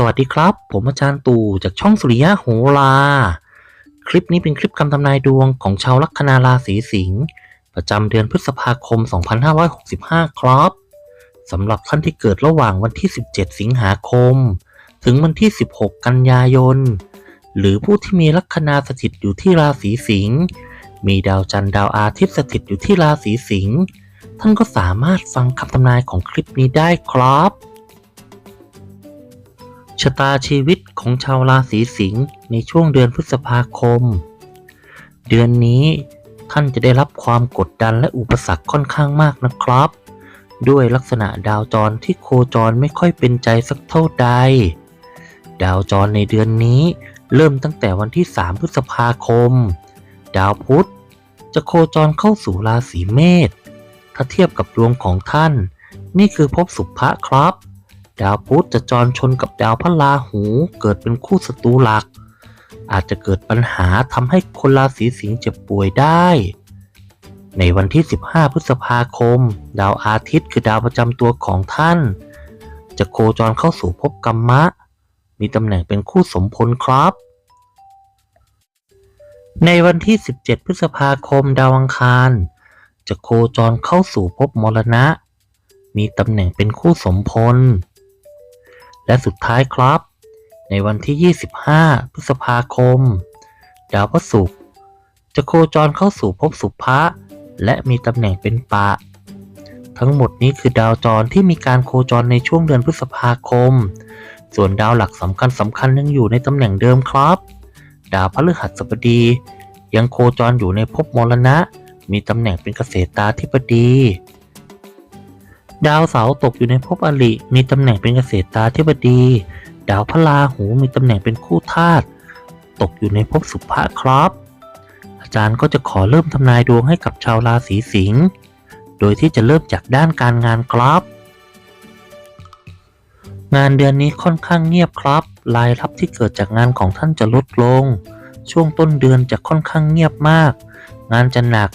สวัสดีครับ ผมอาจารย์ตู่จากช่องสุริยะโหราคลิปนี้เป็นคลิปคำทำนายดวงของชาวลัคนาราศีสิงห์ประจำเดือนพฤษภาคม 2565 ครับสำหรับท่านที่เกิดระหว่างวันที่ 17 สิงหาคม ถึงวันที่ 16 กันยายน หรือผู้ที่มีลัคนาสถิตอยู่ที่ราศีสิงห์มีดาวจันทร์ดาวอาทิตย์สถิตอยู่ที่ราศีสิงห์ท่านก็สามารถฟังคำทำนายของคลิปนี้ได้ครับ ชะตาชีวิตของชาวราศีสิงห์ในช่วงเดือนพฤษภาคม เดือนนี้ท่านจะได้รับความกดดันและอุปสรรคค่อนข้างมากนะครับ ด้วยลักษณะดาวจรที่โคจรไม่ค่อยเป็นใจสักเท่าใด ดาวจรในเดือนนี้เริ่มตั้งแต่วันที่ 3 พฤษภาคม ดาวพุธจะโคจรเข้าสู่ราศีเมษถ้าเทียบกับดวงของท่าน นี่คือภพสุภะครับ ดาวพุธจะจรชนกับดาวพระราหูเกิดเป็นคู่ศัตรูหลัก อาจจะเกิดปัญหาทำให้คนราศีสิงห์เจ็บป่วยได้ ในวันที่ 15 พฤษภาคม ดาวอาทิตย์คือดาวประจำตัวของท่าน จะโคจรเข้าสู่ภพกรรมะ มีตำแหน่งเป็นคู่สมพลครับ ในวันที่ 17 พฤษภาคม ดาวอังคารจะโคจรเข้าสู่ภพมรณะ มีตำแหน่งเป็นคู่สมพล และสุดท้ายครับ ในวันที่ 25 พฤษภาคม ดาวพระศุกร์จะโคจรเข้าสู่ภพสุภะและมีตำแหน่งเป็นปะ ทั้งหมดนี้คือดาวจรที่มีการโคจรในช่วงเดือนพฤษภาคม ส่วนดาวหลักสำคัญสำคัญยังอยู่ในตำแหน่งเดิมครับ ดาวพฤหัสบดี ยังโคจรอยู่ในภพมรณะ มีตำแหน่งเป็นเกษตราธิบดี ดาวเสาร์ตกอยู่ในภพอริมีตำแหน่งเป็นเกษตราธิบดี ดาวพระราหูมีตำแหน่งเป็นคู่ธาตุตกอยู่ในภพสุภะครับ อาจารย์ก็จะขอเริ่มทำนายดวงให้กับชาวราศีสิงห์โดยที่จะเริ่มจากด้านการงานครับ งานเดือนนี้ค่อนข้างเงียบครับ รายรับที่เกิดจากงานของท่านจะลดลง ช่วงต้นเดือนจะค่อนข้างเงียบมาก งานจะหนัก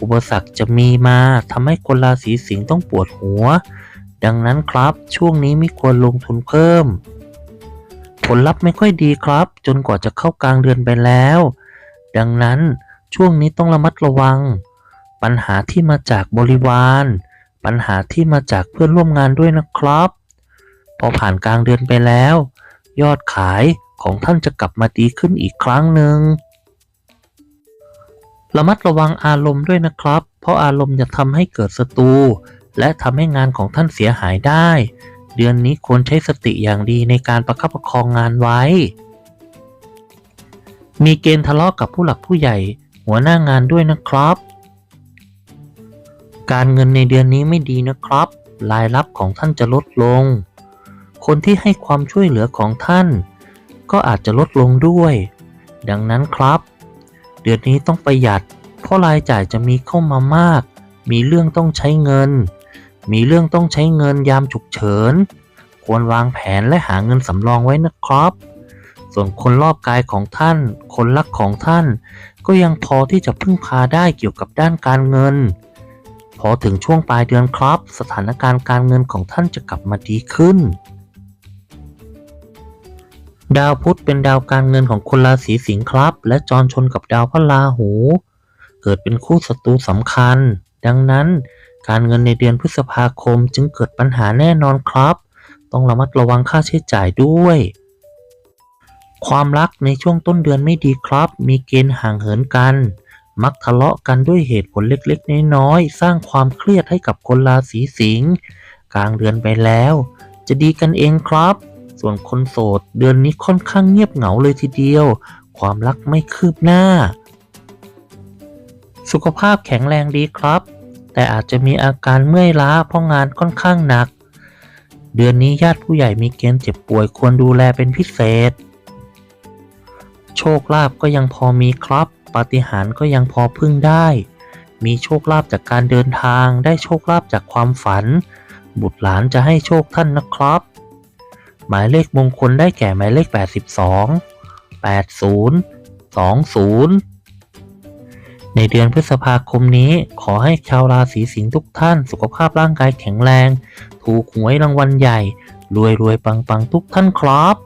อุปสรรคจะมีมาทำให้คนราศีสิงห์ต้องปวดหัว ดังนั้นครับ ช่วงนี้ไม่ควรลงทุนเพิ่ม ผลลัพธ์ไม่ค่อยดีครับ จนกว่าจะเข้ากลางเดือนไปแล้ว ดังนั้นช่วงนี้ต้องระมัดระวัง ปัญหาที่มาจากบริวาร ปัญหาที่มาจากเพื่อนร่วมงานด้วยนะครับ พอผ่านกลางเดือนไปแล้ว ยอดขายของท่านจะกลับมาดีขึ้นอีกครั้งหนึ่ง ระมัดระวังอารมณ์ด้วยนะครับ เพราะอารมณ์จะทำให้เกิดศัตรูและทำให้งานของท่านเสียหายได้ เดือนนี้ควรใช้สติอย่างดีในการประคับประคองงานไว้ มีเกณฑ์ทะเลาะกับผู้หลักผู้ใหญ่ หัวหน้างานด้วยนะครับ การเงินในเดือนนี้ไม่ดีนะครับ รายรับของท่านจะลดลง คนที่ให้ความช่วยเหลือของท่าน ก็อาจจะลดลงด้วย ดังนั้นครับ เดือนนี้ต้องประหยัด เพราะรายจ่ายจะมีเข้ามามาก มีเรื่องต้องใช้เงิน มีเรื่องต้องใช้เงินยามฉุกเฉิน ควรวางแผนและหาเงินสำรองไว้นะครับ ส่วนคนรอบกายของท่าน คนรักของท่าน ก็ยังพอที่จะพึ่งพาได้เกี่ยวกับด้านการเงิน พอถึงช่วงปลายเดือนครับ สถานการณ์การเงินของท่านจะกลับมาดีขึ้น ดาวพุธเป็นดาวการเงินของคนราศีสิงห์ครับ และจรชนกับดาวพระราหู เกิดเป็นคู่ศัตรูสำคัญ ดังนั้นการเงินในเดือนพฤษภาคมจึงเกิดปัญหาแน่นอนครับ ต้องระมัดระวังค่าใช้จ่ายด้วย ความรักในช่วงต้นเดือนไม่ดีครับ มีเกณฑ์ห่างเหินกัน มักทะเลาะกันด้วยเหตุผลเล็กๆ น้อยๆ สร้างความเครียดให้กับคนราศีสิงห์กลางเดือนไปแล้ว จะดีกันเองครับ ส่วนคนโสดเดือนนี้ค่อนข้างเงียบเหงาเลยทีเดียว ความรักไม่คืบหน้า สุขภาพแข็งแรงดีครับ แต่อาจจะมีอาการเมื่อยล้าเพราะงานค่อนข้างหนัก เดือนนี้ญาติผู้ใหญ่มีเกณฑ์เจ็บป่วยควรดูแลเป็นพิเศษ โชคลาภก็ยังพอมีครับปาฏิหาริย์ก็ยังพอพึ่งได้ มีโชคลาภจากการเดินทาง ได้โชคลาภจากความฝัน บุตรหลานจะให้โชคท่านนะครับ หมายเลขมงคลได้แก่หมายเลข 82 80 20 ในเดือนพฤษภาคมนี้ขอให้ชาวราศีสิงห์ทุกท่านสุขภาพร่างกายแข็งแรง ถูกหวยรางวัลใหญ่ รวยรวยปังปังทุกท่านครับ